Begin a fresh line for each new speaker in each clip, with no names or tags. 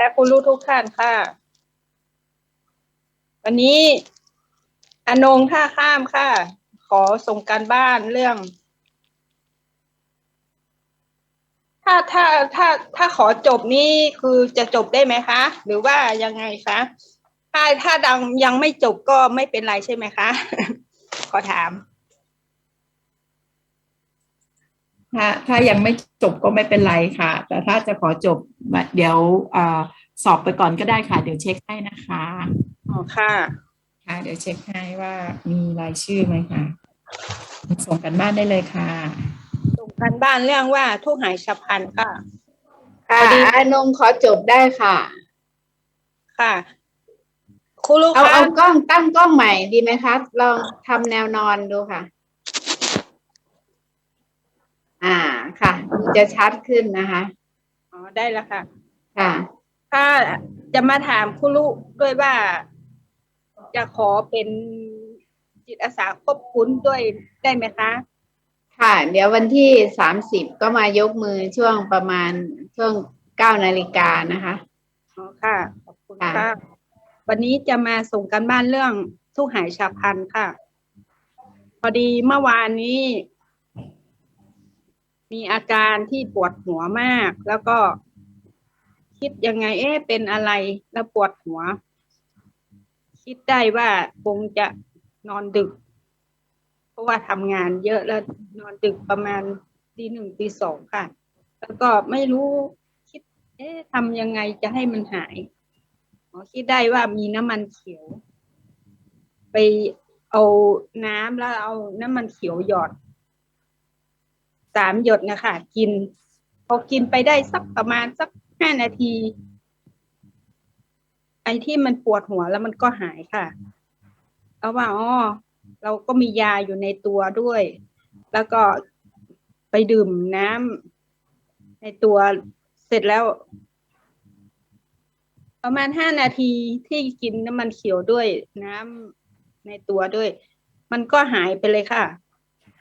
และคุณรู้ทุกท่านค่ะ วันนี้อนงท่าข้ามค่ะ ขอส่งการบ้านเรื่อง ถ้าถ้าถ้าถ้าขอจบนี่คือจะจบได้ไหมคะ หรือว่ายังไงคะถ้าถ้าดังยังไม่จบก็ไม่เป็นไรใช่ไหมคะ ขอถาม
ถ้าถ้ายังไม่จบก็ไม่เป็นไรค่ะ แต่ถ้าจะขอจบเดี๋ยวอ่าสอบไปก่อนก็ได้ค่ะ เดี๋ยวเช็คให้นะคะ
อ๋อค่ะ
ค่ะ เดี๋ยวเช็คให้ว่ามีรายชื่อไหมคะส่งกันบ้านได้เลยค่ะ
ส่งการบ้านเรื่องว่าทุกหายฉับพลันค่ะ
ค่ะ
พอดี
อานงขอจบได้ค่ะ
ค่ะครูลูก
เอา
คะ
เอากล้องตั้งกล้องใหม่ดีไหมคะลองทำแนวนอนดูค่ะ อ่าค่ะ จะชัดขึ้นนะคะ
อ๋อได้แล้วค่ะ
ค่ะ
ถ้าจะมาถามครูลูกด้วยว่า จะขอเป็นจิตอาสาควบคุมด้วยได้ไหมคะ
ค่ะ เดี๋ยววันที่สามสิบก็มายกมือช่วงประมาณช่วงเก้านาฬิกานะคะ
อ๋อค่ะ ขอบคุณ
ค่ะ
ค่ะวันนี้จะมาส่งกันบ้านเรื่องทุกหายฉับพลันค่ะ พอดีเมื่อวานนี้ มีอาการที่ปวดหัวมาก แล้วก็คิดยังไง เอ๊ะเป็นอะไรแล้วปวดหัว คิดได้ว่าคงจะนอนดึก เพราะว่าทำงานเยอะแล้วนอนดึกประมาณตีหนึ่งตีสองค่ะ แล้วก็ไม่รู้คิด เอ๊ะทำยังไงจะให้มันหายอ๋อคิดได้ว่ามีน้ำมันเขียว ไปเอาน้ำแล้วเอาน้ำมันเขียวหยอด สามหยดนะคะกิน พอกินไปได้สักประมาณสักห้านาที ไอ้ที่มันปวดหัวแล้วมันก็หายค่ะเอาว่าอ๋อเราก็มียาอยู่ในตัวด้วย แล้วก็ไปดื่มน้ำในตัวเสร็จแล้ว ประมาณห้านาทีที่กินน้ำมันเขียวด้วยน้ำในตัวด้วย มันก็หายไปเลยค่ะ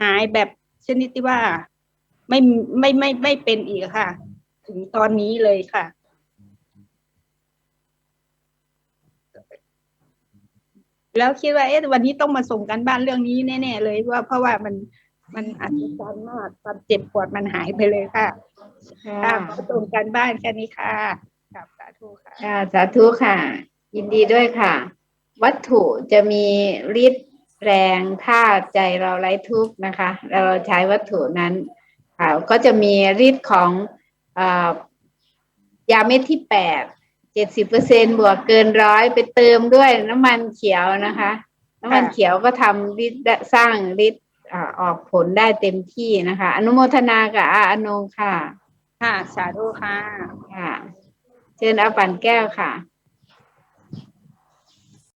หายแบบชนิดที่ว่า ไม่ไม่ไม่ไม่เป็นอีกค่ะ ถึงตอนนี้เลยค่ะ แล้วคิดว่าเอ๊ะวันนี้ต้องมาส่งกันบ้านเรื่องนี้แน่ๆเลยว่าเพราะว่ามันมันอัศจรรย์มากความเจ็บปวดมันหายไปเลยค่ะค่ะขอส่งกันบ้านแค่นี้ค่ะกับสาธุค่ะ
ค่ะสาธุค่ะ ยินดีด้วยค่ะ วัตถุจะมีฤทธิ์แรงถ้าใจเราไร้ทุกข์นะคะ เราใช้วัตถุนั้นค่ะ ก็จะมีฤทธิ์ของเออยาเม็ดที่แปดเจ็ดสิบเปอร์เซ็นบวกเกินร้อยไปเติมด้วยน้ำมันเขียวนะคะ น้ำมันเขียวก็ทำฤทธิ์ได้สร้างฤทธิ์อ่าออกผลได้เต็มที่นะคะ อนุโมทนากับอาอนงค่ะ
ค่ะ สาธุค่ะ
ค่ะ เชิญอาปั่นแก้วค่ะ